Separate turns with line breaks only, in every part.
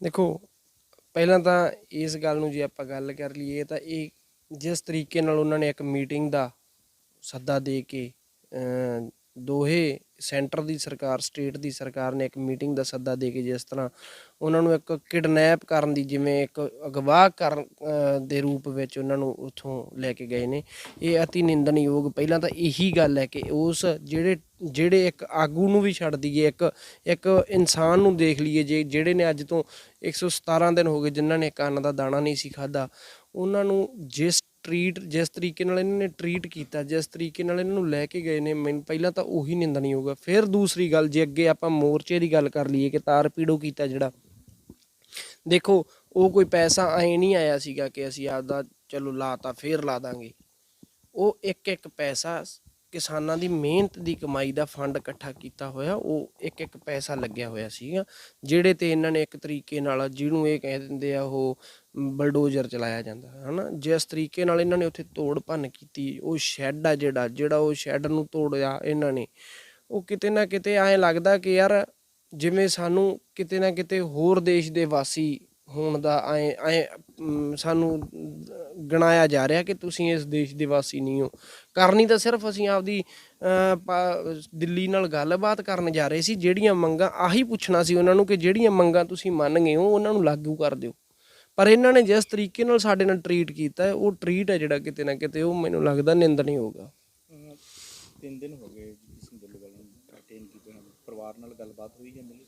ਦੇਖੋ, ਪਹਿਲਾਂ ਤਾਂ ਇਸ ਗੱਲ ਨੂੰ ਜੇ ਆਪਾਂ ਗੱਲ ਕਰ ਲਈਏ ਤਾਂ ਇਹ ਜਿਸ ਤਰੀਕੇ ਨਾਲ ਉਹਨਾਂ ਨੇ ਇੱਕ ਮੀਟਿੰਗ ਦਾ ਸੱਦਾ ਦੇ ਕੇ ਦੋਹੇ ਸੈਂਟਰ ਦੀ ਸਰਕਾਰ, ਸਟੇਟ ਦੀ ਸਰਕਾਰ ਨੇ ਇੱਕ ਮੀਟਿੰਗ ਦਾ ਸੱਦਾ ਦੇ ਕੇ ਜਿਸ ਤਰ੍ਹਾਂ ਉਹਨਾਂ ਨੂੰ ਇੱਕ ਕਿਡਨੈਪ ਕਰਨ ਦੀ ਜਿਵੇਂ ਇੱਕ ਅਗਵਾ ਕਰਨ ਦੇ ਰੂਪ ਵਿੱਚ ਉਹਨਾਂ ਨੂੰ ਉੱਥੋਂ ਲੈ ਕੇ ਗਏ ਨੇ। ਇਹ ਅਤੀ ਨਿੰਦਣਯੋਗ ਪਹਿਲਾਂ ਤਾਂ ਇਹੀ ਗੱਲ ਹੈ ਕਿ ਉਸ ਜਿਹੜੇ ਜਿਹੜੇ ਇੱਕ ਆਗੂ ਨੂੰ ਵੀ ਛੱਡ ਦਈਏ, ਇੱਕ ਇੱਕ ਇਨਸਾਨ ਨੂੰ ਦੇਖ ਲਈਏ ਜੇ, ਜਿਹੜੇ ਨੇ ਅੱਜ ਤੋਂ 117 ਦਿਨ ਹੋ ਗਏ ਜਿਨ੍ਹਾਂ ਨੇ ਕੰਨ ਦਾ ਦਾਣਾ ਨਹੀਂ ਸੀ ਖਾਦਾ ਉਹਨਾਂ ਨੂੰ ਜਿਸ ਟਰੀਟ ਜਿਸ ਤਰੀਕੇ ਨਾਲ ਇਹਨਾਂ ਨੇ ਟਰੀਟ ਕੀਤਾ, ਜਿਸ ਤਰੀਕੇ ਨਾਲ ਇਹਨਾਂ ਨੂੰ ਲੈ ਕੇ ਗਏ ਨੇ, ਮੈਨੂੰ ਪਹਿਲਾਂ ਤਾਂ ਉਹੀ ਨਿੰਦਣਯੋਗ ਆ ਫਿਰ ਦੂਸਰੀ ਗੱਲ, ਜੇ ਅੱਗੇ ਆਪਾਂ ਮੋਰਚੇ ਦੀ ਗੱਲ ਕਰ ਲਈਏ ਕਿ ਤਾਰ ਪੀੜੋ ਕੀਤਾ ਜਿਹੜਾ, ਦੇਖੋ, ਉਹ ਕੋਈ ਪੈਸਾ ਐ ਨਹੀਂ ਆਇਆ ਸੀਗਾ ਕਿ ਅਸੀਂ ਆਪਦਾ ਚਲੋ ਲਾਤਾ ਫੇਰ ਲਾ ਦਾਂਗੇ। ਉਹ ਇੱਕ ਇੱਕ ਪੈਸਾ ਕਿਸਾਨਾਂ ਦੀ ਮਿਹਨਤ ਦੀ ਕਮਾਈ ਦਾ ਫੰਡ ਇਕੱਠਾ ਕੀਤਾ ਹੋਇਆ, ਉਹ ਇੱਕ ਇੱਕ ਪੈਸਾ ਲੱਗਿਆ ਹੋਇਆ ਸੀਗਾ, ਜਿਹੜੇ ਤੇ ਇਹਨਾਂ ਨੇ ਇੱਕ ਤਰੀਕੇ ਨਾਲ ਜਿਹਨੂੰ ਇਹ ਕਹਿ ਦਿੰਦੇ ਆ ਉਹ ਬਲਡੋਜ਼ਰ ਚਲਾਇਆ ਜਾਂਦਾ ਹੈ ਹਨਾ? ਜਿਸ ਤਰੀਕੇ ਨਾਲ ਇਹਨਾਂ ਨੇ ਉੱਥੇ ਤੋੜ ਭੰਨ ਕੀਤੀ ਉਹ ਸ਼ੈੱਡ ਆ ਜਿਹੜਾ ਜਿਹੜਾ ਉਹ ਸ਼ੈੱਡ ਨੂੰ ਤੋੜਿਆ ਇਹਨਾਂ ਨੇ। ਉਹ ਕਿਤੇ ਨਾ ਕਿਤੇ ਐਂ ਲੱਗਦਾ ਕਿ ਯਾਰ ਜਿਵੇਂ ਸਾਨੂੰ ਕਿਤੇ ਨਾ ਕਿਤੇ ਹੋਰ ਦੇਸ਼ ਦੇ ਵਾਸੀ ਹੋਣ ਦਾ ਐ ਐ ਸਾਨੂੰ ਗਣਾਇਆ ਜਾ ਰਿਹਾ ਕਿ ਤੁਸੀਂ ਇਸ ਦੇਸ਼ ਦੇ ਵਾਸੀ ਨਹੀਂ ਹੋ। ਕਰਨੀ ਤਾਂ ਸਿਰਫ ਅਸੀਂ ਆਪਦੀ ਅਹ, ਦਿੱਲੀ ਨਾਲ ਗੱਲਬਾਤ ਕਰਨ ਜਾ ਰਹੇ ਸੀ ਜਿਹੜੀਆਂ ਮੰਗਾਂ ਆਹੀ ਪੁੱਛਣਾ ਸੀ ਉਹਨਾਂ ਨੂੰ ਕਿ ਜਿਹੜੀਆਂ ਮੰਗਾਂ ਤੁਸੀਂ ਮੰਨ ਗਏ ਹੋ ਉਹਨਾਂ ਨੂੰ ਲਾਗੂ ਕਰ ਦਿਓ। ਪਰ ਇਹਨਾਂ ਨੇ ਜਿਸ ਤਰੀਕੇ ਨਾਲ ਸਾਡੇ ਨਾਲ ਟਰੀਟ ਕੀਤਾ ਹੈ, ਉਹ ਟਰੀਟ ਹੈ ਜਿਹੜਾ ਕਿਤੇ ਨਾ ਕਿਤੇ ਉਹ ਮੈਨੂੰ ਲੱਗਦਾ ਨਿੰਦਣੀ
ਅਹ ਤਿੰਨ ਦਿਨ ਹੋ ਗਏ ਜੀ ਕਿਸਮ ਦੱਲੂਵਾਲ ਨੂੰ ਕੀਤੇ ਹਨ ਪਰਿਵਾਰ ਨਾਲ ਗੱਲਬਾਤ ਹੋਈ ਹੈ ਮਿਲੀ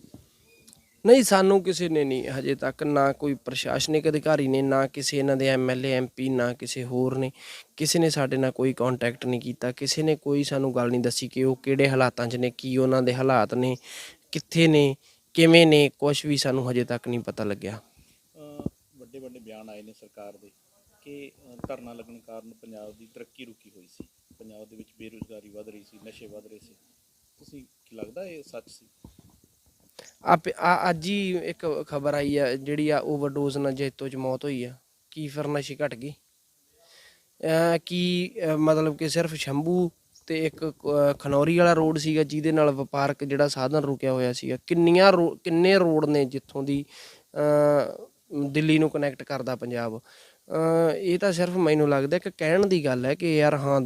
ਨਹੀਂ ਸਾਨੂੰ ਕਿਸੇ ਨੇ ਨਹੀਂ ਹਜੇ ਤੱਕ ਨਾ ਕੋਈ ਪ੍ਰਸ਼ਾਸਨਿਕ ਅਧਿਕਾਰੀ ਨੇ ਨਾ ਕਿਸੇ ਇਹਨਾਂ ਦੇ ਐਮਐਲਏ ਐਮਪੀ ਨਾ ਕਿਸੇ ਹੋਰ ਨੇ ਕਿਸੇ ਨੇ ਸਾਡੇ ਨਾਲ ਕੋਈ ਕੰਟੈਕਟ ਨਹੀਂ ਕੀਤਾ ਕਿਸੇ ਨੇ ਕੋਈ ਸਾਨੂੰ ਗੱਲ ਨਹੀਂ ਦੱਸੀ ਕਿ ਉਹ ਕਿਹੜੇ ਹਾਲਾਤਾਂ 'ਚ ਨੇ ਕੀ ਉਹਨਾਂ ਦੇ ਹਾਲਾਤ ਨੇ ਕਿੱਥੇ ਨੇ ਕਿਵੇਂ ਨੇ ਕੁਝ ਵੀ ਸਾਨੂੰ ਹਜੇ ਤੱਕ ਨਹੀਂ ਪਤਾ ਲੱਗਿਆ।
ਵੱਡੇ ਬਿਆਨ ਆਏ ਨੇ ਸਰਕਾਰ ਦੇ ਕਿ ਧਰਨਾ ਲੱਗਣ ਕਾਰਨ ਪੰਜਾਬ ਦੀ ਤਰੱਕੀ ਰੁਕੀ ਹੋਈ ਸੀ। ਪੰਜਾਬ ਦੇ ਵਿੱਚ ਬੇਰੁਜ਼ਗਾਰੀ ਵਧ ਰਹੀ ਸੀ, ਨਸ਼ੇ ਵਧ ਰਹੇ ਸੀ। ਤੁਸੀਂ ਕੀ ਲੱਗਦਾ ਇਹ ਸੱਚ ਸੀ?
ਆ- ਅੱਜ ਹੀ ਇੱਕ ਖਬਰ ਆਈ ਆ, ਜਿਹੜੀ ਆ ਓਵਰਡੋਜ਼ ਨਾਲ ਜੈਤੋ ਚ ਮੌਤ ਹੋਈ ਆ। ਕੀ ਫਿਰ ਨਸ਼ੇ ਘਟ ਗਈ ਕੀ ਮਤਲਬ ਕਿ ਸਿਰਫ ਸ਼ੰਭੂ ਤੇ ਇੱਕ ਖਨੌਰੀ ਵਾਲਾ ਰੋਡ ਸੀਗਾ, ਜਿਹਦੇ ਨਾਲ ਵਪਾਰਕ ਜਿਹੜਾ ਸਾਧਨ ਰੁਕਿਆ ਹੋਇਆ ਸੀਗਾ। ਕਿੰਨੀਆਂ ਕਿੰਨੇ ਰੋਡ ਨੇ ਜਿੱਥੋਂ ਦੀ ਦਿੱਲੀ ਨੂੰ ਕਨੈਕਟ ਕਰਦਾ ਪੰਜਾਬ। ਇਹ ਤਾਂ ਸਿਰਫ ਮੈਨੂੰ ਲੱਗਦਾ ਕਿ ਕਹਿਣ ਦੀ ਗੱਲ ਹੈ ਕਿ ਯਾਰ ਹਾਂ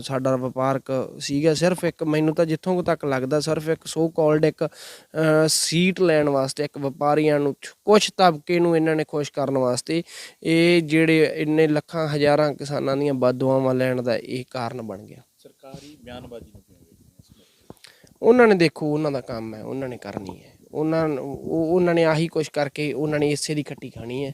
ਸਾਡਾ ਵਪਾਰਕ ਸੀਗਾ ਸਿਰਫ ਇੱਕ ਮੈਨੂੰ ਤਾਂ ਜਿੱਥੋਂ ਤੱਕ ਲੱਗਦਾ ਸਿਰਫ ਇੱਕ ਸੋ ਕਾਲਡ ਇੱਕ ਸੀਟ ਲੈਣ ਵਾਸਤੇ ਇੱਕ ਵਪਾਰੀਆਂ ਨੂੰ ਕੁਝ ਤਬਕੇ ਨੂੰ ਇਹਨਾਂ ਨੇ ਖੁਸ਼ ਕਰਨ ਵਾਸਤੇ ਇਹ ਜਿਹੜੇ ਇੰਨੇ ਲੱਖਾਂ ਹਜ਼ਾਰਾਂ ਕਿਸਾਨਾਂ ਦੀਆਂ ਬਦਦੁਆਵਾਂ ਲੈਣ ਦਾ ਇਹ ਕਾਰਨ ਬਣ ਗਿਆ।
ਸਰਕਾਰੀ ਬਿਆਨਬਾਜ਼ੀ ਨੂੰ
ਉਹਨਾਂ ਨੇ ਦੇਖੋ ਉਹਨਾਂ ਦਾ ਕੰਮ ਹੈ ਉਹਨਾਂ ਨੇ ਕਰਨੀ ਹੈ। ਉਹਨਾਂ ਉਹ- ਉਹਨਾਂ ਨੇ ਆਹੀ ਕੁਛ ਕਰਕੇ ਉਹਨਾਂ ਨੇ ਇਸੇ ਦੀ ਖੱਟੀ ਖਾਣੀ ਹੈ।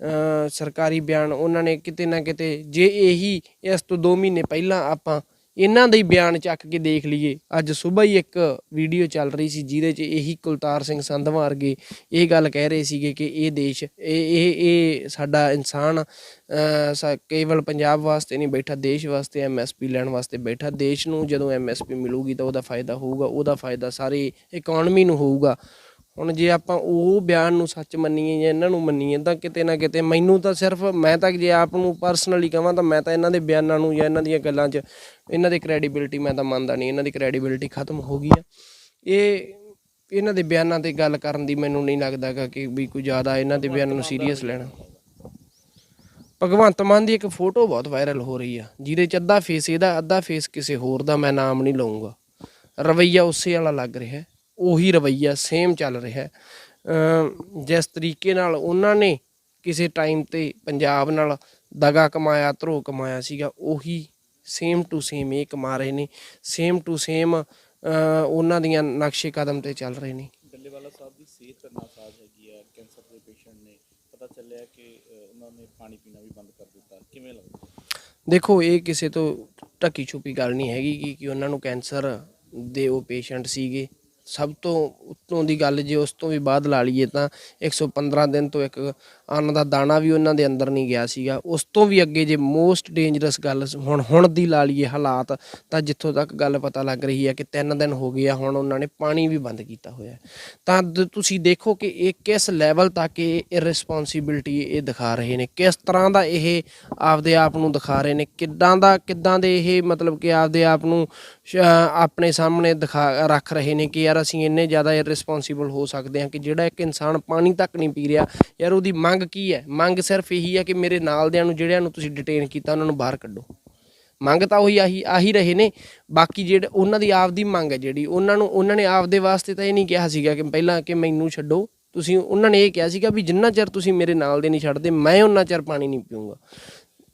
ਅ ਸਰਕਾਰੀ ਬਿਆਨ ਉਹਨਾਂ ਨੇ ਕਿਤੇ ਨਾ ਕਿਤੇ, ਜੇ ਇਹੀ ਇਸ ਤੋਂ 2 ਮਹੀਨੇ ਪਹਿਲਾਂ ਆਪਾਂ ਇਹਨਾਂ ਦਾ ਹੀ ਬਿਆਨ ਚੱਕ ਕੇ ਦੇਖ ਲਈਏ। ਅੱਜ ਸਵੇਰ ਹੀ ਇੱਕ ਵੀਡੀਓ ਚੱਲ ਰਹੀ ਸੀ, ਜਿਹਦੇ 'ਚ ਇਹੀ ਕੁਲਤਾਰ ਸਿੰਘ ਸੰਧਵਾਂ ਵਰਗੇ ਇਹ ਗੱਲ ਕਹਿ ਰਹੇ ਸੀਗੇ ਕਿ ਇਹ ਦੇਸ਼, ਇਹ ਇਹ ਇਹ ਸਾਡਾ ਇਨਸਾਨ ਸਾ- ਕੇਵਲ ਪੰਜਾਬ ਵਾਸਤੇ ਨਹੀਂ ਬੈਠਾ, ਦੇਸ਼ ਵਾਸਤੇ ਐਮਐਸਪੀ ਲੈਣ ਵਾਸਤੇ ਬੈਠਾ। ਦੇਸ਼ ਨੂੰ ਜਦੋਂ ਐਮਐਸਪੀ ਮਿਲੂਗੀ ਤਾਂ ਉਹਦਾ ਫਾਇਦਾ ਹੋਊਗਾ, ਉਹਦਾ ਫਾਇਦਾ ਸਾਰੀ ਇਕਨੋਮੀ ਨੂੰ ਹੋਊਗਾ। ਹੁਣ ਜੇ ਆਪਾਂ ਉਹ ਬਿਆਨ ਨੂੰ ਸੱਚ ਮੰਨੀਏ ਜਾਂ ਇਹਨਾਂ ਨੂੰ ਮੰਨੀਏ, ਤਾਂ ਕਿਤੇ ਨਾ ਕਿਤੇ ਮੈਨੂੰ ਤਾਂ ਸਿਰਫ, ਮੈਂ ਤਾਂ ਜੇ ਆਪ ਨੂੰ ਪਰਸਨਲੀ ਕਹਾਂ, ਤਾਂ ਮੈਂ ਤਾਂ ਇਹਨਾਂ ਦੇ ਬਿਆਨਾਂ ਨੂੰ ਜਾਂ ਇਹਨਾਂ ਦੀਆਂ ਗੱਲਾਂ 'ਚ ਇਹਨਾਂ ਦੀ ਕ੍ਰੈਡੀਬਿਲਿਟੀ ਮੈਂ ਤਾਂ ਮੰਨਦਾ ਨਹੀਂ, ਇਹਨਾਂ ਦੀ ਕ੍ਰੈਡੀਬਿਲਿਟੀ ਖਤਮ ਹੋ ਗਈ ਆ। ਇਹ, ਇਹਨਾਂ ਦੇ ਬਿਆਨਾਂ ਤੇ ਗੱਲ ਕਰਨ ਦੀ ਮੈਨੂੰ ਨਹੀਂ ਲੱਗਦਾ ਗਾ ਕਿ ਵੀ ਕੋਈ ਜ਼ਿਆਦਾ ਇਹਨਾਂ ਦੇ ਬਿਆਨਾਂ ਨੂੰ ਸੀਰੀਅਸ ਲੈਣਾ। ਭਗਵੰਤ ਮਾਨ ਦੀ ਇੱਕ ਫੋਟੋ ਬਹੁਤ ਵਾਇਰਲ ਹੋ ਰਹੀ ਆ, ਜਿਹਦੇ ਚ ਅੱਧਾ ਫੇਸ ਇਹਦਾ ਅੱਧਾ ਫੇਸ ਕਿਸੇ ਹੋਰ ਦਾ ਮੈਂ ਨਾਮ ਨਹੀਂ ਲਵਾਂਗਾ ਰਵਈਆ ਉਸੇ ਵਾਲਾ ਲੱਗ ਰਿਹਾ। ਉਹੀ ਰਵਈਆ ਸੇਮ ਚੱਲ ਰਿਹਾ ਜਿਸ ਤਰੀਕੇ ਨਾਲ ਉਹਨਾਂ ਨੇ ਕਿਸੇ ਟਾਈਮ ਤੇ ਪੰਜਾਬ ਨਾਲ ਦਗਾ ਕਮਾਇਆ ਧਰੋ ਕਮਾਇਆ ਸੀਗਾ ਉਹੀ ਸੇਮ ਟੂ ਸੇਮ ਇਹ ਕਮਾ ਰਹੇ ਨੇ। ਸੇਮ ਟੂ ਸੇਮ ਉਹਨਾਂ ਦੀਆਂ ਨਕਸ਼ੇ ਕਦਮ ਤੇ ਚੱਲ ਰਹੇ ਨੇ।
ਡੱਲੇਵਾਲਾ ਸਾਹਿਬ ਦੀ ਸਿਹਤ ਨਾਸਾਜ਼ ਹੈਗੀ ਹੈ ਕੈਂਸਰ ਦੇ ਪੇਸ਼ੈਂਟ ਨੇ। ਪਤਾ ਚੱਲਿਆ ਕਿ ਉਹਨਾਂ ਨੇ ਪਾਣੀ ਪੀਣਾ ਵੀ ਬੰਦ ਕਰ ਦਿੱਤਾ। ਕਿਵੇਂ ਲੱਗਦਾ?
ਦੇਖੋ ਇਹ ਕਿਸੇ ਤੋਂ ਢੱਕੀ ਛੁਪੀ ਗੱਲ ਨਹੀਂ ਹੈਗੀ ਕਿ ਉਹਨਾਂ ਨੂੰ ਕੈਂਸਰ ਦੇ ਉਹ ਪੇਸ਼ੈਂਟ ਸੀਗੇ। ਸਭ ਤੋਂ ਉੱਤੋਂ ਦੀ ਗੱਲ ਜੇ ਉਸ ਤੋਂ ਵੀ ਬਾਅਦ ਲਾ ਲਈਏ ਤਾਂ 115 ਦਿਨ ਤੋਂ ਇੱਕ ਅੰਨ ਦਾ ਦਾਣਾ ਵੀ ਉਹਨਾਂ ਦੇ ਅੰਦਰ ਨਹੀਂ ਗਿਆ ਸੀਗਾ। ਉਸ ਤੋਂ ਵੀ ਅੱਗੇ ਜੇ ਮੋਸਟ ਡੇਂਜਰਸ ਗੱਲ ਹੁਣ ਹੁਣ ਦੀ ਲਾ ਲਈਏ ਹਾਲਾਤ, ਤਾਂ ਜਿੱਥੋਂ ਤੱਕ ਗੱਲ ਪਤਾ ਲੱਗ ਰਹੀ ਹੈ ਕਿ 3 ਦਿਨ ਹੋ ਗਏ ਆ, ਹੁਣ ਉਹਨਾਂ ਨੇ ਪਾਣੀ ਵੀ ਬੰਦ ਕੀਤਾ ਹੋਇਆ ਤਾਂ ਦ- ਤੁਸੀਂ ਦੇਖੋ ਕਿ ਇਹ ਕਿਸ ਲੈਵਲ ਤੱਕ ਇਹ ਇਰਰਿਸਪੌਂਸਿਬਿਲਟੀ ਇਹ ਦਿਖਾ ਰਹੇ ਨੇ, ਕਿਸ ਤਰ੍ਹਾਂ ਦਾ ਇਹ ਆਪਦੇ ਆਪ ਨੂੰ ਦਿਖਾ ਰਹੇ ਨੇ, ਕਿੱਦਾਂ ਦਾ, ਕਿੱਦਾਂ ਦੇ ਇਹ ਮਤਲਬ ਕਿ ਆਪਦੇ ਆਪ ਨੂੰ ਸ਼- ਆਪਣੇ ਸਾਹਮਣੇ ਦਿਖਾ ਰੱਖ ਰਹੇ ਨੇ ਕਿ ਯਾਰ ਯਾਰ ਅਸੀਂ ਇੰਨੇ ਜ਼ਿਆਦਾ ਇਰਰਿਸਪੌਂਸੀਬਲ ਹੋ ਸਕਦੇ ਹਾਂ ਕਿ ਜਿਹੜਾ ਇੱਕ ਇਨਸਾਨ ਪਾਣੀ ਤੱਕ ਨਹੀਂ ਪੀ ਰਿਹਾ, ਯਾਰ ਉਹਦੀ ਮੰਗ ਕੀ ਹੈ? ਮੰਗ ਸਿਰਫ ਇਹੀ ਹੈ ਕਿ ਮੇਰੇ ਨਾਲਦਿਆਂ ਨੂੰ, ਜਿਹੜਿਆਂ ਨੂੰ ਤੁਸੀਂ ਡਿਟੇਨ ਕੀਤਾ, ਉਹਨਾਂ ਨੂੰ ਬਾਹਰ ਕੱਢੋ। ਮੰਗ ਤਾਂ ਉਹੀ ਆਹੀ ਆਹੀ ਰਹੇ ਨੇ। ਬਾਕੀ ਜਿਹੜੇ ਉਹਨਾਂ ਦੀ ਆਪਦੀ ਮੰਗ ਹੈ ਜਿਹੜੀ, ਉਹਨਾਂ ਨੂੰ, ਉਹਨਾਂ ਨੇ ਆਪਦੇ ਵਾਸਤੇ ਤਾਂ ਇਹ ਨਹੀਂ ਕਿਹਾ ਸੀਗਾ ਕਿ ਪਹਿਲਾਂ ਕਿ ਮੈਨੂੰ ਛੱਡੋ। ਤੁਸੀਂ, ਉਹਨਾਂ ਨੇ ਇਹ ਕਿਹਾ ਸੀਗਾ ਵੀ ਜਿੰਨਾ ਚਿਰ ਤੁਸੀਂ ਮੇਰੇ ਨਾਲ ਦੇ ਨਹੀਂ ਛੱਡਦੇ, ਮੈਂ ਉਹਨਾਂ ਚਿਰ ਪਾਣੀ ਨਹੀਂ ਪੀਊਂਗਾ।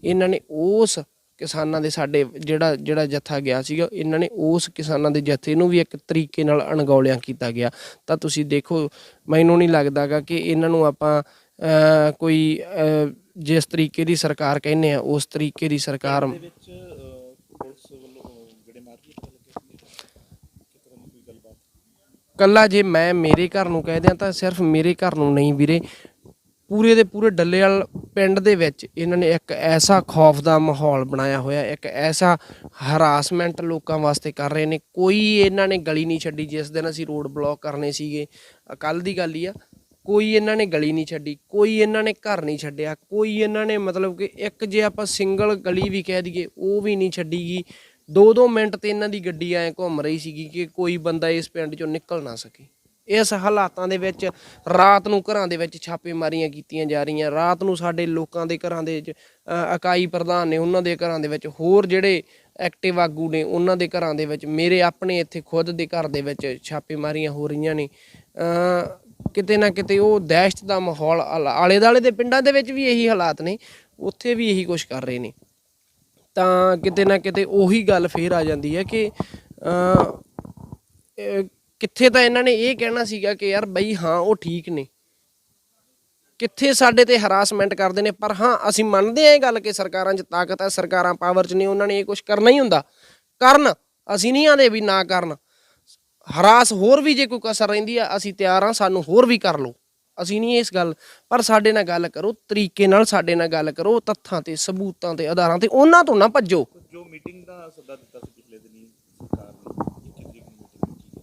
ਇਹਨਾਂ ਨੇ ਉਸ ਕਿਸਾਨਾਂ ਦੇ ਸਾਡੇ ਜਿਹੜਾ ਜਿਹੜਾ ਜੱਥਾ ਗਿਆ ਸੀਗਾ ਇਹਨਾਂ ਨੇ ਉਸ ਕਿਸਾਨਾਂ ਦੇ ਜੱਥੇ ਨੂੰ ਵੀ ਇੱਕ ਤਰੀਕੇ ਨਾਲ ਅਣਗੌਲਿਆਂ ਕੀਤਾ ਗਿਆ। ਤਾਂ ਤੁਸੀਂ ਦੇਖੋ ਮੈਨੂੰ ਨਹੀਂ ਲੱਗਦਾਗਾ ਕਿ ਇਹਨਾਂ ਨੂੰ ਆਪਾਂ ਕੋਈ ਜਿਸ ਤਰੀਕੇ ਦੀ ਸਰਕਾਰ ਕਹਿੰਦੇ ਆ ਉਸ ਤਰੀਕੇ ਦੀ ਸਰਕਾਰ ਕੱਲਾ ਜੇ ਮੈਂ ਮੇਰੇ ਘਰ ਨੂੰ ਕਹਿ ਦਿਆਂ ਤਾਂ ਸਿਰਫ ਮੇਰੇ ਘਰ ਨੂੰ ਨਹੀਂ ਵੀਰੇ ਪੂਰੇ ਦੇ ਪੂਰੇ ਡੱਲੇਵਾਲ ਪਿੰਡ ਦੇ ਵਿੱਚ ਇਹਨਾਂ ਨੇ ਇੱਕ ਐਸਾ ਖੌਫ ਦਾ ਮਾਹੌਲ ਬਣਾਇਆ ਹੋਇਆ, ਇੱਕ ਐਸਾ ਹਰਾਸਮੈਂਟ ਲੋਕਾਂ ਵਾਸਤੇ ਕਰ ਰਹੇ ਨੇ। ਕੋਈ ਇਹਨਾਂ ਨੇ ਗਲੀ ਨਹੀਂ ਛੱਡੀ, ਜਿਸ ਦਿਨ ਅਸੀਂ ਰੋਡ ਬਲੌਕ ਕਰਨੇ ਸੀਗੇ ਕੱਲ ਦੀ ਗੱਲ ਹੀ ਆ, ਕੋਈ ਇਹਨਾਂ ਨੇ ਗਲੀ ਨਹੀਂ ਛੱਡੀ, ਕੋਈ ਇਹਨਾਂ ਨੇ ਘਰ ਨਹੀਂ ਛੱਡਿਆ, ਕੋਈ ਇਹਨਾਂ ਨੇ ਮਤਲਬ ਕਿ ਇੱਕ ਜੇ ਆਪਾਂ ਸਿੰਗਲ ਗਲੀ ਵੀ ਕਹਿ ਦਈਏ, ਉਹ ਵੀ ਨਹੀਂ ਛੱਡੀਗੀ ਦੋ ਦੋ ਮਿੰਟ ਤੇ ਇਹਨਾਂ ਦੀ ਗੱਡੀ ਐ ਘੁੰਮ ਰਹੀ ਸੀਗੀ ਕਿ ਕੋਈ ਬੰਦਾ ਇਸ ਪਿੰਡ ਚੋਂ ਨਿਕਲ ਨਾ ਸਕੇ। ਇਸ ਹਾਲਾਤਾਂ ਦੇ ਵਿੱਚ ਰਾਤ ਨੂੰ ਘਰਾਂ ਦੇ ਵਿੱਚ ਛਾਪੇਮਾਰੀਆਂ ਕੀਤੀਆਂ ਜਾ ਰਹੀਆਂ। ਰਾਤ ਨੂੰ ਸਾਡੇ ਲੋਕਾਂ ਦੇ ਘਰਾਂ ਦੇ ਇਕਾਈ ਪ੍ਰਧਾਨ ਨੇ ਉਹਨਾਂ ਦੇ ਘਰਾਂ ਦੇ ਵਿੱਚ, ਹੋਰ ਜਿਹੜੇ ਐਕਟਿਵ ਆਗੂ ਨੇ ਉਹਨਾਂ ਦੇ ਘਰਾਂ ਦੇ ਵਿੱਚ, ਮੇਰੇ ਆਪਣੇ ਇੱਥੇ ਖੁਦ ਦੇ ਘਰ ਦੇ ਵਿੱਚ ਛਾਪੇਮਾਰੀਆਂ ਹੋ ਰਹੀਆਂ ਨੇ। ਕਿਤੇ ਨਾ ਕਿਤੇ ਉਹ ਦਹਿਸ਼ਤ ਦਾ ਮਾਹੌਲ ਆਲੇ ਦਾਲੇ ਦੇ ਪਿੰਡਾਂ ਦੇ ਵਿੱਚ ਵੀ ਇਹੀ ਹਾਲਾਤ ਨੇ, ਉੱਥੇ ਵੀ ਇਹੀ ਕੁਝ ਕਰ ਰਹੇ ਨੇ। ਤਾਂ ਕਿਤੇ ਨਾ ਕਿਤੇ ਉਹੀ ਗੱਲ ਫੇਰ ਆ ਜਾਂਦੀ ਹੈ ਕਿ ਕਿੱਥੇ ਤਾਂ ਇਹਨਾਂ ਨੇ ਇਹ ਕਹਿਣਾ ਸੀਗਾ ਕਿ ਯਾਰ ਬਈ ਹਾਂ, ਉਹ ਠੀਕ ਨੇ। ਕਿੱਥੇ ਸਾਡੇ ਤੇ ਹਰਾਸਮੈਂਟ ਕਰਦੇ ਨੇ, ਪਰ ਹਾਂ, ਅਸੀਂ ਮੰਨਦੇ ਹਾਂ ਇਹ ਗੱਲ ਕਿ ਸਰਕਾਰਾਂ 'ਚ ਤਾਕਤ ਹੈ, ਸਰਕਾਰਾਂ ਪਾਵਰ 'ਚ ਨੇ, ਉਹਨਾਂ ਨੇ ਇਹ ਕੁਝ ਕਰਨਾ ਹੀ ਹੁੰਦਾ। ਕਰਨ, ਅਸੀਂ ਨਹੀਂ ਆਂਦੇ ਵੀ ਨਾ ਕਰਨ। ਹਰਾਸ ਹੋਰ ਵੀ ਜੇ ਕੋਈ ਕਸਰ ਰਹਿੰਦੀ ਆ, ਅਸੀਂ ਤਿਆਰ ਆ ਸਾਨੂੰ ਹੋਰ ਵੀ ਕਰ ਲਓ। ਅਸੀਂ ਨਹੀਂ ਇਸ ਗੱਲ, ਪਰ ਸਾਡੇ ਨਾਲ ਗੱਲ ਕਰੋ, ਤਰੀਕੇ ਨਾਲ ਸਾਡੇ ਨਾਲ ਗੱਲ ਕਰੋ, ਤੱਥਾਂ ਤੇ, ਸਬੂਤਾਂ ਤੇ, ਆਧਾਰਾਂ ਤੇ, ਉਹਨਾਂ ਤੋਂ ਨਾ ਭੱਜੋ।
ਜੋ ਮੀਟਿੰਗ ਦਾ ਸੱਦਾ ਦਿੱਤਾ ਸੀ ਪਿਛਲੇ ਦਿਨੀ ਸਰਕਾਰ ਨੇ 21 ਤਰੀਕ ਨੂੰ ਮੀਟਿੰਗ ਕੀਤੀ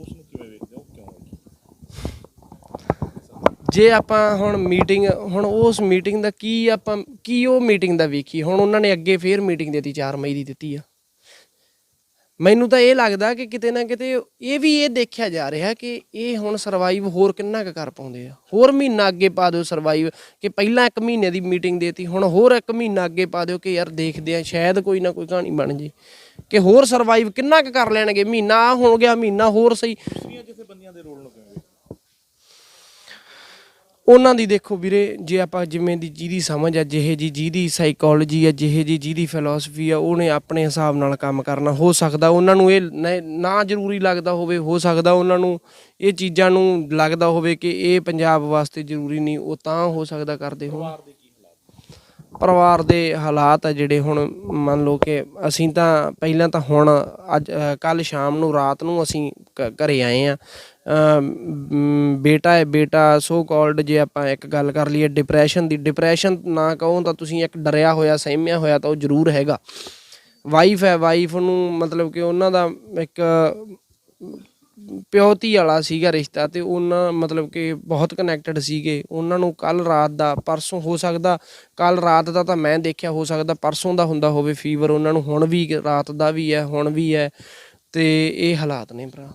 ਉਸ ਨੂੰ ਕਿਵੇਂ ਵੇਖਦੇ ਹੋ ਕਿਉਂ ਰੱਖੀ
ਜੇ ਆਪਾਂ ਹੁਣ ਮੀਟਿੰਗ ਹੁਣ ਉਸ ਮੀਟਿੰਗ ਦਾ ਕੀ ਆਪਾਂ, ਕੀ ਉਹ ਮੀਟਿੰਗ ਦਾ ਵੇਖੀ ਹੁਣ ਉਹਨਾਂ ਨੇ ਅੱਗੇ ਫੇਰ ਮੀਟਿੰਗ ਦਿੱਤੀ 4 ਮਈ ਦੀ ਦਿੱਤੀ ਆ। ਮੈਨੂੰ ਤਾਂ ਇਹ ਲੱਗਦਾ ਕਿ ਕਿਤੇ ਨਾ ਕਿਤੇ ਇਹ ਵੀ ਇਹ ਦੇਖਿਆ ਜਾ ਰਿਹਾ ਕਿ ਇਹ ਹੁਣ ਸਰਵਾਈਵ ਹੋਰ ਕਿੰਨਾ ਕੁ ਕਰ ਪਾਉਂਦੇ ਆ। ਹੋਰ ਮਹੀਨਾ ਅੱਗੇ ਪਾ ਦਿਓ ਸਰਵਾਈਵ ਕਿ ਪਹਿਲਾਂ ਇੱਕ ਮਹੀਨੇ ਦੀ ਮੀਟਿੰਗ ਦੇਤੀ, ਹੁਣ ਹੋਰ ਇੱਕ ਮਹੀਨਾ ਅੱਗੇ ਪਾ ਦਿਓ ਕਿ ਯਾਰ ਦੇਖਦੇ ਆ, ਸ਼ਾਇਦ ਕੋਈ ਨਾ ਕੋਈ ਕਹਾਣੀ ਬਣ ਜੇ। ਕਿ ਹੋਰ ਸਰਵਾਈਵ ਕਿੰਨਾ ਕੁ ਕਰ ਲੈਣਗੇ? ਮਹੀਨਾ ਆਹ ਹੋ ਗਿਆ, ਮਹੀਨਾ ਹੋਰ ਸਹੀ।
ਦੂਸਰੀਆਂ ਜਥੇਬੰਦੀਆਂ ਦੇ ਰੋਲ ਨੂੰ
ਉਹਨਾਂ ਦੀ ਦੇਖੋ ਵੀਰੇ, ਜੇ ਆਪਾਂ ਜਿਵੇਂ ਦੀ ਜਿਹਦੀ ਸਮਝ ਆ, ਜਿਹੇ ਜੀ ਜਿਹਦੀ ਸਾਈਕੋਲੋਜੀ ਆ, ਜਿਹੇ ਜੀ ਜਿਹਦੀ ਫਿਲਾਸਫੀ ਆ, ਉਹਨੇ ਆਪਣੇ ਹਿਸਾਬ ਨਾਲ ਕੰਮ ਕਰਨਾ, ਹੋ ਸਕਦਾ ਉਹਨਾਂ ਨੂੰ ਇਹ ਨ- ਨਾ ਜ਼ਰੂਰੀ ਲੱਗਦਾ ਹੋਵੇ, ਹੋ ਸਕਦਾ ਉਹਨਾਂ ਨੂੰ ਇਹ ਚੀਜ਼ਾਂ ਨੂੰ ਲੱਗਦਾ ਹੋਵੇ ਕਿ ਇਹ ਪੰਜਾਬ ਵਾਸਤੇ ਜ਼ਰੂਰੀ ਨਹੀਂ, ਉਹ ਤਾਂ ਹੋ ਸਕਦਾ ਕਰਦੇ ਹੋਣ।
ਪਰਿਵਾਰ ਦੇ ਹਾਲਾਤ
ਪਰਿਵਾਰ ਆ ਜਿਹੜੇ ਹੁਣ ਮੰਨ ਲਓ ਕਿ ਅਸੀਂ ਤਾਂ ਪਹਿਲਾਂ ਤਾਂ ਹੁਣ ਅੱਜ ਕੱਲ ਸ਼ਾਮ ਨੂੰ, ਰਾਤ ਨੂੰ ਅਸੀਂ ਘ- ਘਰੇ ਆਏ ਆ। ਬੇਟਾ ਹੈ, ਬੇਟਾ ਸੋ ਕਾਲਡ ਜੇ ਆਪਾਂ ਇੱਕ ਗੱਲ ਕਰ ਲਈਏ ਡਿਪਰੈਸ਼ਨ ਦੀ ਡਿਪਰੈਸ਼ਨ ਨਾ ਕਹੋ ਤਾਂ ਤੁਸੀਂ ਇੱਕ ਡਰਿਆ ਹੋਇਆ, ਸਹਿਮਿਆ ਹੋਇਆ ਤਾਂ ਉਹ ਜ਼ਰੂਰ ਹੈਗਾ। ਵਾਈਫ ਹੈ ਵਾਈਫ ਨੂੰ ਮਤਲਬ ਕਿ ਉਹਨਾਂ ਦਾ ਇੱਕ ਪਿਓਤੀ ਵਾਲਾ ਸੀਗਾ ਰਿਸ਼ਤਾ ਤੇ ਉਹਨਾਂ ਮਤਲਬ ਕਿ ਬਹੁਤ ਕਨੈਕਟਡ ਸੀਗੇ। ਉਹਨਾਂ ਨੂੰ ਕੱਲ ਰਾਤ ਦਾ, ਪਰਸੋਂ ਹੋ ਸਕਦਾ ਕੱਲ ਰਾਤ ਦਾ ਤਾਂ ਮੈਂ ਦੇਖਿਆ ਹੋ ਸਕਦਾ ਪਰਸੋਂ ਦਾ ਹੁੰਦਾ ਹੋਵੇ ਫੀਵਰ ਉਹਨਾਂ ਨੂੰ ਹੁਣ ਵੀ ਰਾਤ ਦਾ ਵੀ ਹੈ, ਹੁਣ ਵੀ ਹੈ ਤੇ ਇਹ ਹਾਲਾਤ ਨੇ ਭਰਾ।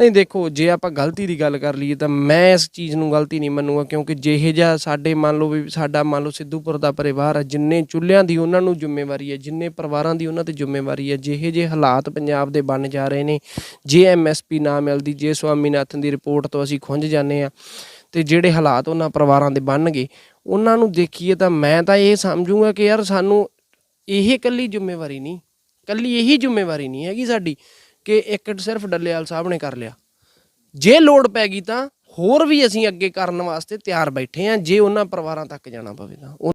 ਨਹੀਂ, ਦੇਖੋ, ਜੇ ਆਪਾਂ ਗਲਤੀ ਦੀ ਗੱਲ ਕਰ ਲਈਏ ਤਾਂ ਮੈਂ ਇਸ ਚੀਜ਼ ਨੂੰ ਗਲਤੀ ਨਹੀਂ ਮੰਨੂਗਾ, ਕਿਉਂਕਿ ਜਿਹੇ ਜਿਹਾ ਸਾਡੇ ਮੰਨ ਲਓ ਵੀ ਸਾਡਾ ਮੰਨ ਲਓ ਸਿੱਧੂਪੁਰ ਦਾ ਪਰਿਵਾਰ ਹੈ ਜਿੰਨੇ ਚੁੱਲ੍ਹਿਆਂ ਦੀ ਉਹਨਾਂ ਨੂੰ ਜ਼ਿੰਮੇਵਾਰੀ ਹੈ ਜਿੰਨੇ ਪਰਿਵਾਰਾਂ ਦੀ ਉਹਨਾਂ ਤੇ ਜ਼ਿੰਮੇਵਾਰੀ ਹੈ ਜਿਹੇ ਜਿਹੇ ਹਾਲਾਤ ਪੰਜਾਬ ਦੇ ਬਣ ਜਾ ਰਹੇ ਨੇ, ਜੇ ਐਮਐਸਪੀ ਨਾ ਮਿਲਦੀ, ਜੇ ਸਵਾਮੀਨਾਥਨ ਦੀ ਰਿਪੋਰਟ ਤੋਂ ਅਸੀਂ ਖੁੰਝ ਜਾਂਦੇ ਆ ਤੇ ਜਿਹੜੇ ਹਾਲਾਤ ਉਹਨਾਂ ਪਰਿਵਾਰਾਂ ਦੇ ਬਣਨਗੇ, ਉਹਨਾਂ ਨੂੰ ਦੇਖੀਏ ਤਾਂ ਮੈਂ ਤਾਂ ਇਹ ਸਮਝੂਗਾ ਕਿ ਯਾਰ ਸਾਨੂੰ ਇਹ ਇਕੱਲੀ ਜ਼ਿੰਮੇਵਾਰੀ ਨਹੀਂ, ਇਕੱਲੀ ਇਹੀ ਜ਼ਿੰਮੇਵਾਰੀ ਨਹੀਂ ਹੈਗੀ ਸਾਡੀ ਕਿ ਇੱਕ ਸਿਰਫ ਡੱਲੇਵਾਲ ਸਾਹਿਬ ਨੇ ਕਰ ਲਿਆ। ਜੇ ਲੋੜ ਪੈ ਗਈ ਤਾਂ ਹੋਰ ਵੀ ਅਸੀਂ ਅੱਗੇ ਕਰਨ ਵਾਸਤੇ ਤਿਆਰ ਬੈਠੇ ਹਾਂ, ਜੇ ਉਹਨਾਂ ਪਰਿਵਾਰਾਂ ਤੱਕ ਜਾਣਾ ਪਵੇ ਤਾਂ